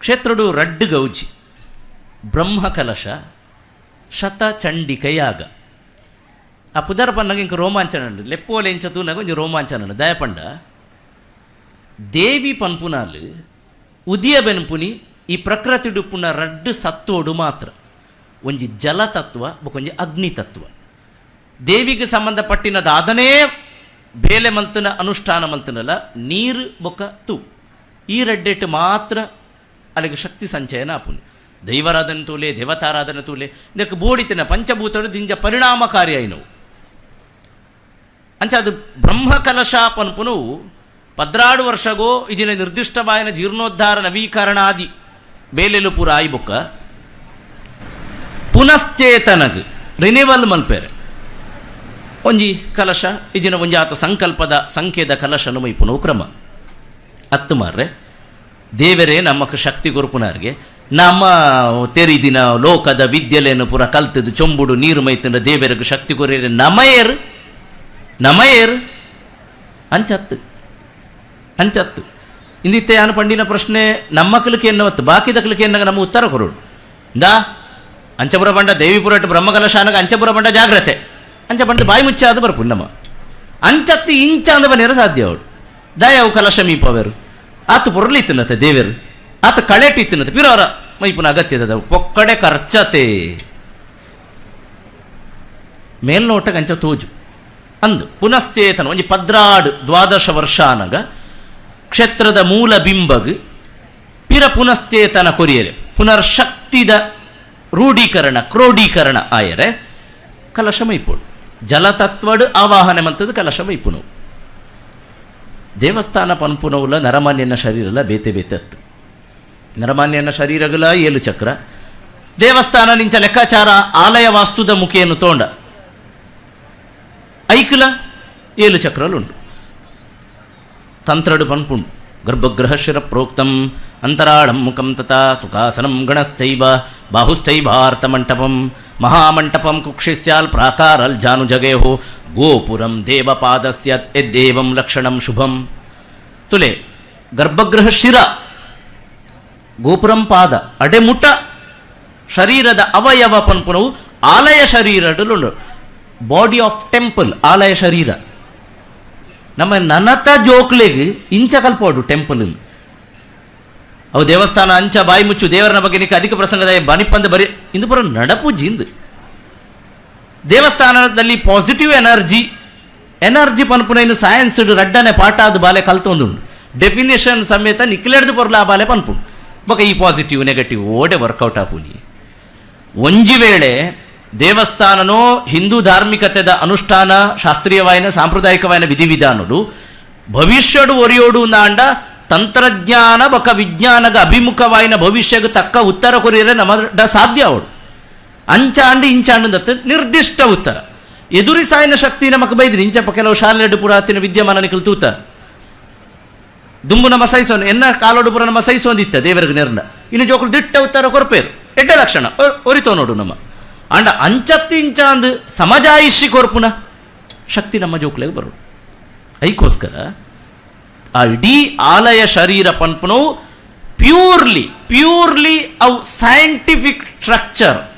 ಕ್ಷೇತ್ರಡು ರಡ್ಡು ಗೌಜಿ ಬ್ರಹ್ಮ ಕಲಶ ಶತ ಚಂಡಿಕಯಾಗ ಆ ಪುದರ ಪನ್ನಗ ಇಂಕ ರೋಮಾಂಚನ ಉಂಡು ಲೆಪ್ಪೋಲೆ ಇಂಚ ತೂನಗ ಒಂಜಿ ರೋಮಾಂಚನ ಉಂಡು ದಯಪಂಡ ದೇವಿ ಪನ್ಪುನಾಲು ಉದಿಯ ಬೆನ್ಪುನಿ ಈ ಪ್ರಕೃತಿ ಡುಪ್ಪುನ ರಡ್ಡು ಸತ್ತೋಡು ಮಾತ್ರ ಒಂಜಿ ಜಲತತ್ವ ಬೊಕೊಂಜಿ ಅಗ್ನಿ ತತ್ವ ದೇವಿಗೆ ಸಂಬಂಧಪಟ್ಟಿನದ ಅದನ್ನೇ ಬೇಲೆ ಮಲ್ತನ ಅನುಷ್ಠಾನ ಮಲ್ತನಲ್ಲ ನೀರು ಬೊಕ್ಕ ತು ಈ ರಡ್ಡೆಟ್ಟು ಮಾತ್ರ ಅಲ್ಲಿಗೆ ಶಕ್ತಿ ಸಂಚಯನ ಆಪುನಿ ದೈವರಾಧನೆ ತೂಲೆ, ದೇವತಾರಾಧನೆ ತೂಲೆ, ಇದಕ್ಕೆ ಬೋಡಿತಿನ ಪಂಚಭೂತರು ದಿಂಜ ಪರಿಣಾಮಕಾರಿ ಐನವು. ಅಂಚ ಅದು ಬ್ರಹ್ಮ ಕಲಶ ಪನ್ಪುನವು ಪದ್ರಾಡು ವರ್ಷಗೋ ಇದಿನ ನಿರ್ದಿಷ್ಟವಾಯಿನ ಜೀರ್ಣೋದ್ಧಾರ ನವೀಕರಣಾದಿ ಬೇಲೆಲು ಪೂರ ಆಯಿ ಬೊಕ್ಕ ಪುನಶ್ಚೇತನಗ್ ರಿನಿವಲ್ ಮಲ್ಪೇರೆ. ಒಂಜಿ ಕಲಶ ಇಜಿನ ಒಂಜಾತ ಸಂಕಲ್ಪದ ಸಂಖ್ಯೆದ ಕಲಶನು ಮೈಪುನವು ಕ್ರಮ. ಹತ್ತು ಮಾರ್ರೆ ದೇವರೇ ನಮ್ಮಕ್ಕೆ ಶಕ್ತಿ ಗುರುಪುನಾರ್ಗೆ, ನಮ್ಮ ತೆರಿದಿನ ಲೋಕದ ವಿದ್ಯಲೆಯನ್ನು ಪುರ ಕಲ್ತದ್ದು ಚೊಂಬುಡು ನೀರು ಮೈತಂಡ ದೇವರಿಗೆ ಶಕ್ತಿ ಕೊರಿಯರೆ ನಮಯರ್ ನಮಯರ್, ಅಂಚತ್ತು ಅಂಚತ್ತು. ಇಂದಿತ್ತೆ ಯಾನು ಪಂಡಿನ ಪ್ರಶ್ನೆ, ನಮ್ಮ ಕಲಿಕೆ ಎನ್ನವತ್ತು, ಬಾಕಿದ ಕಲಿಕೆ ಎನ್ನಾಗ ನಮ್ಮ ಉತ್ತರ ಕೊರೋಡು ದಾ ಅಂಚಪುರ ಬಂಡ ದೇವಿಪುರಟ್ಟು ಬ್ರಹ್ಮಕಲಶಾನಗ ಅಂಚಪುರ ಬಂಡ ಜಾಗ್ರತೆ. ಅಂಚ ಬಂಡ ಬಾಯಿ ಮುಚ್ಚ ಅದು ಬರ್ಪು ನಮ್ಮ. ಅಂಚತ್ತು ಇಂಚ ಅಂದ ಬನ್ನಿರ ಸಾಧ್ಯ ಅವಳು ದಯವು ಕಲಶ ಮೀಪವರು ಆತು ತಿನ್ನತ್ತೆ ದೇವರು, ಆತ ಕಳೆಟಿತ್ತಿನತೆ ಪಿರೋರ ಮೈಪುನ ಅಗತ್ಯದ ಪೊಕ್ಕಡೆ ಖರ್ಚತೆ ಮೇಲ್ನೋಟ ಕಂಚ ತೋಜು. ಅಂದು ಪುನಶ್ಚೇತನ, ಒಂಜಿ ಪದ್ರಾಡು ದ್ವಾದಶ ವರ್ಷಾನಗ ಕ್ಷೇತ್ರದ ಮೂಲ ಬಿಂಬಗ್ ಪಿರ ಪುನಶ್ಚೇತನ ಕೊರಿಯರೆ. ಪುನರ್ಶಕ್ತಿದ ರೂಢೀಕರಣ, ಕ್ರೋಢೀಕರಣ ಆಯರೆ. ಕಲಶ ಮೈಪೋಡು ಜಲತತ್ವಡ್ ಆವಾಹನೆ ಮಂತದ್ದು ಕಲಶ ಮೈಪುನು ದೇವಸ್ಥಾನ ಪನ್ಪುನವುಲ ನರಮಾನ್ಯನ ಶರೀರಲ ಬೇತೆ ಬೇತತ್ತು ನರಮಾನ್ಯನ ಶರೀರಗಲ ಏಳು ಚಕ್ರ ದೇವಸ್ಥಾನ ನಿಂಚ ಲೆಕ್ಕಾಚಾರ ಆಲಯ ವಾಸ್ತುದ ಮುಖೇನು ತೋಂಡ ಐಕುಲ ఐకుల ఏలు ತಂತ್ರಡು ಪನ್ಪುಂಡು పనుపుండు గర్భగ్రహశిర ಪ್ರೋಕ್ತಂ ಅಂತರಾಳಂ ಮುಖಂ ತಥಾ ಸುಖಾಸನಂ ಗಣಸ್ಥೈವ ಬಾಹುಸ್ಥೈವಾರ್ಥ ಮಂಟಪಂ ಮಹಾಮಂಟಪಂ ಕುಕ್ಷಿಸ್ಯಾಲ್ ಪ್ರಾಕಾರಲ್ ಜಾನುಜಗೇಹೋ ಗೋಪುರಂ ದೇವಪಾದಸ್ಯ ಎದ್ದೇವಂ ಲಕ್ಷಣಂ ಶುಭಂ. ತುಲೆ, ಗರ್ಭಗೃಹ ಶಿರ, ಗೋಪುರಂ ಪಾದ, ಅಡೆಮುಟ, ಶರೀರದ ಅವಯವ ಪನ್ಪುನವು ಆಲಯ ಶರೀರಡುಲು ಬಾಡಿ ಆಫ್ ಟೆಂಪಲ್ ಆಲಯ ಶರೀರ. ನಮ್ಮ ನನತ ಜೋಕ್ಲೆಗೆ ಇಂಚ ಕಲ್ಪೋಡು ಟೆಂಪಲ್ ಅವು ದೇವಸ್ಥಾನ ಅಂಚ ಬಾಯಿ ಮುಚ್ಚು ದೇವರನ ಬಗ್ಗೆ ನಿಕ್ಕ ಅಧಿಕ ಪ್ರಸಂಗದ ಬನಿಪಂದ ಬರಿ ಇಂದು ಪುರ ನಡಪೂಜಿ ಇಂದು ದೇವಸ್ಥಾನದಲ್ಲಿ ಪಾಸಿಟಿವ್ ಎನರ್ಜಿ ಎನರ್ಜಿ ಪನ್ಪುನ ಇನ್ನು ಸೈನ್ಸ್ ರಡ್ಡನೆ ಪಾಠ ಅದು ಬಾಲೆ ಕಲ್ತೊಂದುಂಡು ಡೆಫಿನೇಷನ್ ಸಮೇತ ನಿಕ್ಲೆಡ್ದು ಪೊರ್ಲ ಆ ಬಾಲೆ ಪನ್ಪುಂಡು ಬೊಕ ಈ ಪಾಸಿಟಿವ್ ನೆಗೆಟಿವ್ ಓಡೆ ವರ್ಕೌಟ್ ಆಪುನಿ ಒಂಜಿ ವೇಳೆ ದೇವಸ್ಥಾನನೋ ಹಿಂದೂ ಧಾರ್ಮಿಕತೆದ ಅನುಷ್ಠಾನ ಶಾಸ್ತ್ರೀಯವಾಯಿನ ಸಾಂಪ್ರದಾಯಿಕವಾಯಿನ ವಿಧಿವಿಧಾನಡು ಭವಿಷ್ಯಡು ಒರಿಯೋಡು ನಾಂಡ ತಂತ್ರಜ್ಞಾನ ಬಕ ವಿಜ್ಞಾನಗ ಅಭಿಮುಖವಾಯಿನ ಭವಿಷ್ಯಕ್ಕೆ ತಕ್ಕ ಉತ್ತರ ಕೊರಿಯರೆ ನಮ್ಮ ಸಾಧ್ಯ ಅವಳು. ಅಂಚಾಂಡಿ ಇಂಚಾಂಡು ನಿರ್ದಿಷ್ಟ ಉತ್ತರ. ಎದುರಿ ಸಾಯಿನ ಶಕ್ತಿ ನಮಗೆ ಬೈದ್ರಿ ಇಂಚಪ್ಪ ಕೆಲವು ಶಾಲೆಡು ಪುರಾತಿನ ವಿದ್ಯಮಾನ ಉತ್ತರ. ದುಂಬು ನಮ್ಮ ಸಹಿಸೋನು, ಎನ್ನ ಕಾಲೋಡು ಪುರ ನಮ್ಮ ಸಹಿಸೋಂದಿತ್ತ ದೇವರಿಗೆ ನಿರ್ಣ ಇನ್ನು ಜೋಕುಲು ದಿಟ್ಟ ಉತ್ತರ ಕೊರಪೇರು. ಎಡ್ಡ ಲಕ್ಷಣ ಒರಿತೋ ನೋಡು ನಮ್ಮ. ಅಂಡ ಅಂಚತ್ತಿ ಇಂಚಾಂದು ಸಮಜಾಯಿಷಿ ಕೊರ್ಪುನ ಶಕ್ತಿ ನಮ್ಮ ಜೋಕ್ಲೆಗೆ ಬರೋದು ಅದಕ್ಕೋಸ್ಕರ ಆ ಇಡೀ ಆಲಯ ಶರೀರ ಪಂಪನು ಪ್ಯೂರ್ಲಿ ಪ್ಯೂರ್ಲಿ ಅವು ಸೈಂಟಿಫಿಕ್ ಸ್ಟ್ರಕ್ಚರ್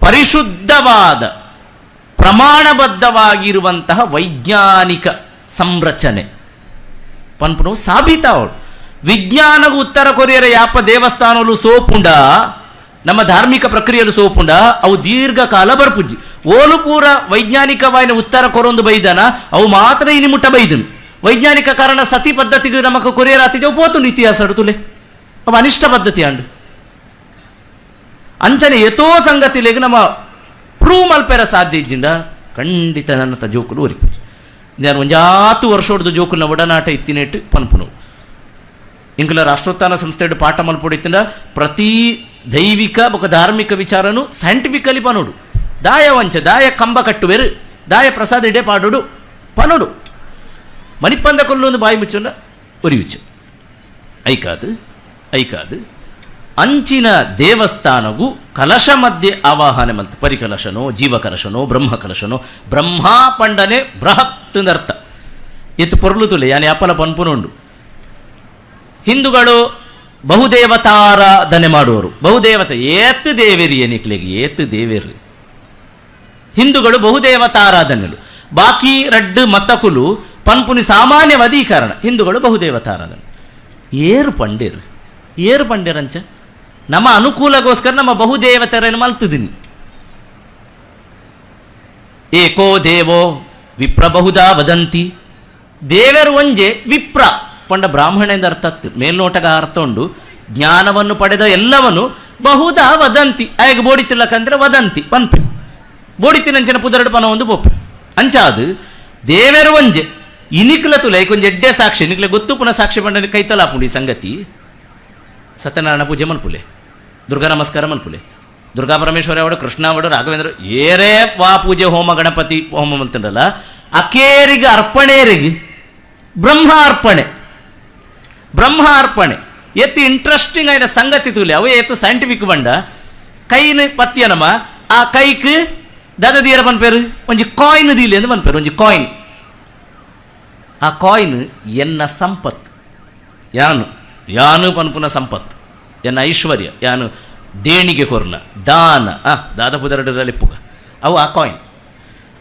ಪರಿಶುದ್ಧವಾದ, ಪ್ರಮಾಣಬದ್ಧವಾಗಿರುವಂತಹ ವೈಜ್ಞಾನಿಕ ಸಂರಚನೆ. ಪನ್ಪುನವು ಸಾಬೀತಾವಳು ವಿಜ್ಞಾನವು ಉತ್ತರ ಕೊರಿಯರ ಯಾಪ ದೇವಸ್ಥಾನಲು ಸೋಪುಂಡ ನಮ್ಮ ಧಾರ್ಮಿಕ ಪ್ರಕ್ರಿಯೆಲು ಸೋಪುಂಡ ಅವು ದೀರ್ಘಕಾಲ ಬರ್ಪುಜ್ಜಿ. ಓಲು ಪೂರ ವೈಜ್ಞಾನಿಕವಾಯಿನ ಉತ್ತರ ಕೊರೊಂದು ಬೈದನ? ಅವು ಮಾತ್ರ ಇನಿ ಮುಟ್ಟ ಬೈದನು. ವೈಜ್ಞಾನಿಕ ಕಾರಣ ಸತಿ ಪದ್ಧತಿಗೆ ನಮಕ್ ಕೊರಿಯರ್ ಆತಿಗೆ ಪೋತು ಇತಿಹಾಸ ಅಡುತುಲೆ ಅವ ಅನಿಷ್ಟ ಪದ್ಧತಿ ಅಂಡು ಅಂಚನೆ ಎತೋ ಸಂಗತಿಲೆಗೆ ನಮ್ಮ ಪ್ರೂವ್ ಮಲ್ಪೆರ ಸಾಧ್ಯ ಇಜ್ಜಿಂದ ಖಂಡಿತ ನನ್ನ ತ ಜೋಕುಲು ಒರಿಪು ನಾನು ಒಂಜಾತು ವರ್ಷ ಹೊಡೆದು ಜೋಕುಲ್ನ ಒಡನಾಟ ಇತ್ತಿನೆಟ್ಟು ಪನ್ಪುನು ಇಂಕಲ ರಾಷ್ಟ್ರೋತ್ಥಾನ ಸಂಸ್ಥೆಡು ಪಾಠ ಮಲ್ಪೊಡಿತ್ತಿಂದ ಪ್ರತಿ ದೈವಿಕ ಬೊಕ ಧಾರ್ಮಿಕ ವಿಚಾರನು ಸೈಂಟಿಫಿಕಲಿ ಪನೋಡು ದಾಯ ವಂಚ ದಾಯ ಕಂಬ ಕಟ್ಟುವೆರು ದಾಯ ಪ್ರಸಾದ ಇಡೆ ಪಾಡೋಡು ಪನೋಡು ಮಣಿಪಂದ ಕೊಲ್ಲೊಂದು ಬಾಯಿ ಒರಿ ಒರಿಯುಚ್ಚು ಐಕಾದು ಐಕಾದು ಅಂಚಿನ ದೇವಸ್ಥಾನಗೂ ಕಲಶ ಮಧ್ಯೆ ಆವಾಹನೆ ಮಂತ ಪರಿಕಲಶನೋ ಜೀವಕಲಶನೋ ಬ್ರಹ್ಮಕಲಶನೋ ಬ್ರಹ್ಮಾ ಪಂಡನೆ ಬೃಹತ್ ಅರ್ಥ ಎತ್ತು ಪೊರ್ಲು ತುಲೆ ಯಾನೆ ಅಪ್ಪಲ ಪನ್ಪುನುಂಡು ಹಿಂದೂಗಳು ಬಹುದೇವತಾರಾಧನೆ ಮಾಡುವರು ಬಹುದೇವತೆ ಏತ್ ದೇವೇರಿ ಎನಿಕ್ಲೆಗೆ ಏತ್ ದೇವೇರಿ ಹಿಂದೂಗಳು ಬಹುದೇವತಾರಾಧನೆಗಳು ಬಾಕಿ ರಡ್ಡು ಮತ್ತಕುಲು ಪನ್ಪುನಿ ಸಾಮಾನ್ಯವಾದಿ ಈ ಕಾರಣ ಹಿಂದೂಗಳು ಬಹುದೇವತಾರದ ಏರು ಪಂಡಿರು ಏರು ಪಂಡಿರಂಚ. ನಮ್ಮ ಅನುಕೂಲಗೋಸ್ಕರ ನಮ್ಮ ಬಹುದೇವತರನ್ನು ಮಲ್ತಿದ್ದೀನಿ. ಏಕೋ ದೇವೋ ವಿಪ್ರ ಬಹುದಾ ವದಂತಿ. ದೇವರು ಒಂಜೆ ವಿಪ್ರ. ಪಂಡ ಬ್ರಾಹ್ಮಣದಿಂದ ಅರ್ಥ ಅತ್ತು ಮೇಲ್ನೋಟಗ ಅರ್ಥ ಉಂಡು. ಜ್ಞಾನವನ್ನು ಪಡೆದ ಎಲ್ಲವನು ಬಹುದಾ ವದಂತಿ. ಆಗ ಬೋಡಿತಿಲ್ಲಕಂದ್ರೆ ವದಂತಿ. ಪನ್ಪೆ. ಬೋಡಿತಿನಂಚಿನ ಪುದರಡು ಪನ ಒಂದು ಬೊಪ್ಪೆ ಅಂಚಾದು ದೇವರು ಒಂಜೆ ತುಲೆ ಕೊಂಚ ಎಡ್ಡೆ ಸಾಕ್ಷಿ ನಿಕ್ಲೆ ಗೊತ್ತು ಪುನಃ ಸಾಕ್ಷಿ ಪಂಡ ಕೈತಲಾಪುಂಡು ಈ ಸಂಗತಿ. ಸತ್ಯನಾರಾಯಣ ಪೂಜೆ ಮನ್ಪುಲೆ ದುರ್ಗಾ ನಮಸ್ಕಾರ ಮನ್ಪುಲೆ ದುರ್ಗಾ ಪರಮೇಶ್ವರ ಅವಡು, ಕೃಷ್ಣ ಅವಡು, ರಾಘವೇಂದ್ರ, ಏರೇ ವಾ ಪೂಜೆ ಹೋಮ ಗಣಪತಿ ಹೋಮ ಮಲ್ತಂಡಲ್ಲ ಅಕೇರಿಗೆ ಅರ್ಪಣೆಯರಿಗೆ ಬ್ರಹ್ಮ ಅರ್ಪಣೆ ಬ್ರಹ್ಮ ಅರ್ಪಣೆ. ಎತ್ತು ಇಂಟ್ರೆಸ್ಟಿಂಗ್ ಆಯ್ನ ಸಂಗತಿ ತೂಲೆ, ಅವು ಎತ್ತು ಸೈಂಟಿಫಿಕ್ ಬಂಡ, ಕೈನ ಪತ್ತಿಯನಮ್ಮ ಆ ಕೈಕ್ ದದದಿಯರ ಪನ್ಪೇರು ಒಂಜಿ ಕಾಯಿನ್ ದೀಲಿ ಅಂತ ಪನ್ಪೇರು ಒಂಜಿ ಕಾಯಿನ್ ಆ ಕಾಯಿನ್ ಎನ್ನ ಸಂಪತ್ತು ಯಾನು? ಯಾನು ಪನ್ಪುನ ಸಂಪತ್ತು ಎನ್ನ ಐಶ್ವರ್ಯ, ಯಾನು ದೇಣಿಗೆ ಕೊರ್ನ, ದಾನ. ಆ ದಾದಪುದರಡರಲ್ಲಿ ಪುಗ. ಅವು ಆ ಕಾಯಿನ್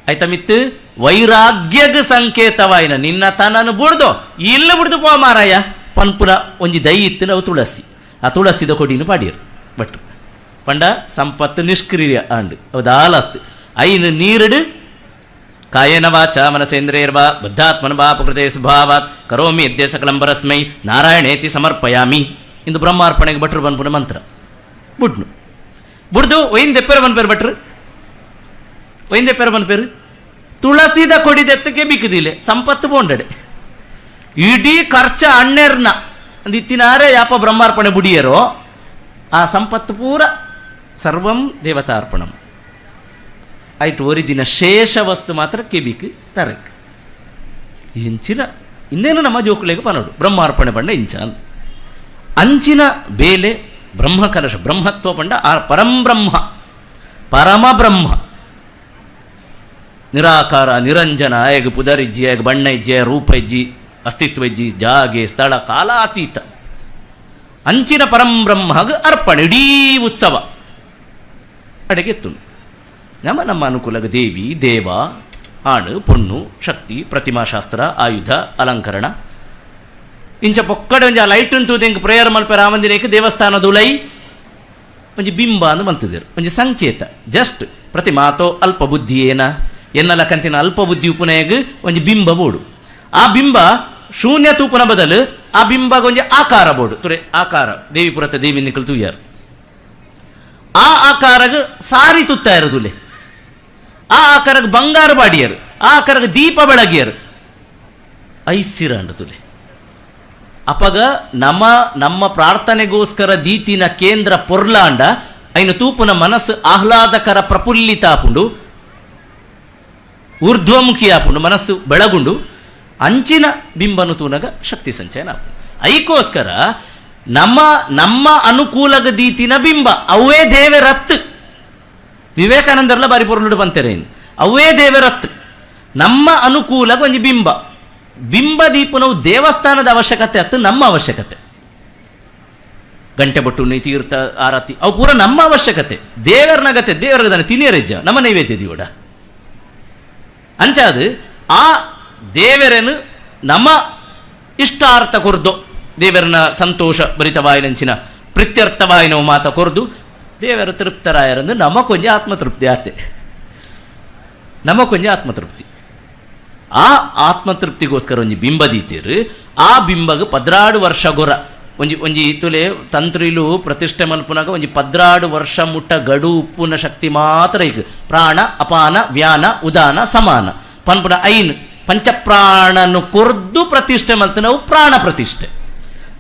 ಆಯ್ತಾ ಮಿತ್ತು? ವೈರಾಗ್ಯಗ ಸಂಕೇತವಾಯಿನ, ನಿನ್ನ ತನನು ಬುಡ್ದು, ಇಲ್ಲ ಬುಡ್ದು ಪೋ ಮಾರಾಯ. ಪನ್ಪುನ ಒಂಜಿ ದೈ ಇತ್ತು ಅವು ತುಳಸಿ. ಆ ತುಳಸಿದ ಕೊಡಿನ ಪಾಡಿಯರು ಬಟ್ ಪಂಡ, ಸಂಪತ್ತು ನಿಷ್ಕ್ರಿಯ ಆಂಡು, ಅವು ಐನು ನೀರುಡು ಕಾಯೇನ ವಾಚ ಮನಸೇಂದ್ರೇರ್ವ ಬದ್ಧಾತ್ಮನ ವಾಪಕೃತೆ ಸ್ವಭಾವಾತ್, ಕರೋಮಿ ಯದ್ಯ ಸಕಲಂಬರಸ್ಮೈ ನಾರಾಯಣೇತಿ ಸಮರ್ಪಯಾಮಿ. ಇಂದು ಬ್ರಹ್ಮಾರ್ಪಣೆಗೆ ಭಟ್ರು ಬಂದ್ಪುನ ಮಂತ್ರ. ಬುಡ್ನು. ಬುಡ್ದು ಒಯ್ನ್ ದೆಪ್ಪೆರ ಬಂದ್ಬೇರು ಭಟ್ರು. ಒಯ್ನ್ ದೆಪ್ಪೆರ ಬಂದ್ಬೇರು ತುಳಸಿದ ಕೊಡಿದೆತ್ತಕ್ಕೆ ಬಿಕ್ಕದಿಲ್ಲ ಸಂಪತ್ತು ಬೋಂಡಡೆ. ಇಡೀ ಖರ್ಚ ಅಣ್ಣೆರ್ನ. ಒಂದು ಇತ್ತಿನಾರೇ ಯಾಪ ಬ್ರಹ್ಮಾರ್ಪಣೆ ಬುಡಿಯರೋ, ಆ ಸಂಪತ್ತು ಪೂರ ಸರ್ವಂ ದೇವತಾರ್ಪಣಂ. ಐಟ್ ಒರಿದಿನ ಶೇಷ ವಸ್ತು ಮಾತ್ರ ಕೆಬಿಕ್ ತರಕ್. ಇಂಚಿನ, ಇನ್ನೇನು ನಮ್ಮ ಜೋಕುಳಿಗೆ ಪನೋಡು ಬ್ರಹ್ಮಾರ್ಪಣೆ ಪಂಡ ಇಂಚ ಅಂಚಿನ ಬೇಲೆ ಬ್ರಹ್ಮಕಲಶ, ಬ್ರಹ್ಮತ್ವ ಪಂಡ ಆ ಪರಂಬ್ರಹ್ಮ ಪರಮ ಬ್ರಹ್ಮ. ನಿರಾಕಾರ, ನಿರಂಜನ ಹೇಗೆ ಪುದರಿಜ್ಜಿ ಹೇಗೆ ಬಣ್ಣ ಇಜ್ಜಿ ರೂಪ ಅಸ್ತಿತ್ವ ಜಾಗೆ, ಸ್ಥಳ, ಕಾಲಾತೀತ. ಅಂಚಿನ ಪರಂಬ್ರಹ್ಮಗ ಅರ್ಪಣೆ, ಇಡೀ ಉತ್ಸವ. ಅಡೆಗೆತ್ತು ನಮ್ಮ ನಮ್ಮ ಅನುಕೂಲಕ್ಕೆ ದೇವಿ, ದೇವ ಆಣು ಪೊಣ್ಣು ಶಕ್ತಿ, ಪ್ರತಿಮಾಶಾಸ್ತ್ರ, ಆಯುಧ, ಅಲಂಕರಣ. ಇಂಚ ಪೊಕ್ಕಡೆ ಒಂಜಿ ಆ ಲೈಟ್ ಅಂತೂ ಎಂಕ್ ಪ್ರೇಯರ್ ಮಲ್ಪೆ ರಾಮಂದಿರಕ್ಕೆ ದೇವಸ್ಥಾನದ ಉಲೈ ಒಂಜಿ ಬಿಂಬ ಅಂದು ಮಂತಿದ್ರು. ಒಂಜಿ ಸಂಕೇತ. ಜಸ್ಟ್ ಪ್ರತಿ ಮಾತೋ ಅಲ್ಪ ಬುದ್ಧಿ ಏನ ಎನ್ನಲ ಕಂತಿನ ಅಲ್ಪ ಬುದ್ಧಿ ಉಪನಯಗ ಒಂಜಿ ಬಿಂಬ ಬೋಡು. ಆ ಬಿಂಬ ಶೂನ್ಯ ತೂಪನ ಬದಲು ಆ ಬಿಂಬಗ ಒಂಜಿ ಆಕಾರ ಬೋಡು. ತುರೆ ಆಕಾರ. ದೇವಿ ಪುರತ ದೇವಿ ನಿಕಲ್ ಆ ಆಕಾರಗ ಸಾರಿ ತುತ್ತ ಇರೋದುಲೆ ಆ ಆಕಾರಕ್ಕೆ ಬಂಗಾರ ಬಾಡಿಯರು, ಆ ಆಕಾರಕ್ಕೆ ದೀಪ ಬೆಳಗಿಯರು. ಐಸಿರ ಅಂಡದುಲೆ ಅಪಗ ನಮ್ಮ ನಮ್ಮ ಪ್ರಾರ್ಥನೆಗೋಸ್ಕರ ದೀತಿನ ಕೇಂದ್ರ ಪೊರ್ಲಾಂಡ, ಐನ ತೂಪುನ ಮನಸ್ಸು ಆಹ್ಲಾದಕರ ಪ್ರಫುಲ್ಲಿತ ಆಪುಂಡು ಊರ್ಧ್ವಮುಖಿ ಆಪುಂಡು ಮನಸ್ಸು ಬೆಳಗುಂಡು, ಅಂಚಿನ ಬಿಂಬನು ತೂನಗ ಶಕ್ತಿ ಸಂಚಯನ ಆಪುಂಡು ಐಕೋಸ್ಕರ ನಮ್ಮ ನಮ್ಮ ಅನುಕೂಲಗ ದೀತಿನ ಬಿಂಬ, ಅವೇ ದೇವೆ ದೇವರತ್ತು ವಿವೇಕಾನಂದರ್ಲ ಬಾರಿ ಪೊರ್ಲುಡು ಬಂತೇರೇನು ಅವೇ ದೇವರತ್ತು ನಮ್ಮ ಅನುಕೂಲ ಒಂಜಿ ಬಿಂಬ. ಬಿಂಬ ದೀಪನವು ದೇವಸ್ಥಾನದ ಅವಶ್ಯಕತೆ ಅತ್ತು ನಮ್ಮ ಅವಶ್ಯಕತೆ. ಗಂಟೆ ಬಟ್ಟು ತೀರ್ಥ, ಆರತಿ, ಅವು ಪೂರ ನಮ್ಮ ಅವಶ್ಯಕತೆ. ದೇವರನಗತೆ ದೇವರ ತಿನಿಯರೆಜ್ಜ ನಮ್ಮ ನೈವೇದ್ಯ ದೀವಡ. ಅಂಚಾದು, ಆ ದೇವರನ್ನು ನಮ್ಮ ಇಷ್ಟಾರ್ಥ ಕೊರ್ದು. ದೇವರನ ಸಂತೋಷ ಭರಿತವಾಯಿನಂಚಿನ ಪ್ರಿತ್ಯರ್ಥವಾಯಿನವು ಮಾತ ಕೊರ್ದು. ದೇವರ ತೃಪ್ತರಾಯರಂದು ನಮ್ಮ ಕೊಂಚ ಆತ್ಮತೃಪ್ತಿ ಆತೆ ಕೊಂಚ ಆತ್ಮತೃಪ್ತಿ. ಆ ಆತ್ಮತೃಪ್ತಿಗೋಸ್ಕರ ಒಂಜಿ ಬಿಂಬ ದೀತಿರು ಆ ಬಿಂಬಗ ಪದ್ರಾಡು ವರ್ಷ ಗೊರ. ಒಂಜಿ ಒಂಜಿ ಇತುಲೆ ತಂತ್ರಿಲು ಪ್ರತಿಷ್ಠೆ ಮಲ್ಪುನಾಗ ಒಂಜಿ ಪದ್ರಾಡು ವರ್ಷ ಮುಟ್ಟ ಗಡು ಉಪ್ಪುನ ಶಕ್ತಿ ಮಾತ್ರ ಈಗ. ಪ್ರಾಣ, ಅಪಾನ, ವ್ಯಾನ, ಉದಾನ, ಸಮಾನ. ಪನ್ಪುನ ಐನ್, ಪಂಚಪ್ರಾಣನು ಕೊರ್ದು ಪ್ರತಿಷ್ಠೆ ಮಲ್ತ ನಾವು ಪ್ರಾಣ ಪ್ರತಿಷ್ಠೆ.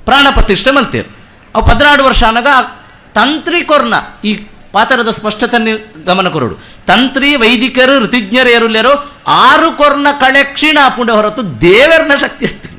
ಪ್ರಾಣ ಪ್ರತಿಷ್ಠೆ ಮಲ್ತೇವೆ. ಅವು ಪದ್ರಾಡು ವರ್ಷ ಅನ್ನಾಗ ಆ ತಂತ್ರಿ ಕೊರ್ನ ಈ ಪಾತ್ರದ ಸ್ಪಷ್ಟತೆ ನೀವು ಗಮನ ಕೊರಡು. ತಂತ್ರಿ, ವೈದಿಕರು, ಋತುಜ್ಞರು, ಯಾರು ಆರು ಕೊರ್ನ ಕಳೆ ಕ್ಷೀಣ ಹೊರತು ದೇವರನ ಶಕ್ತಿ ಹತ್ತು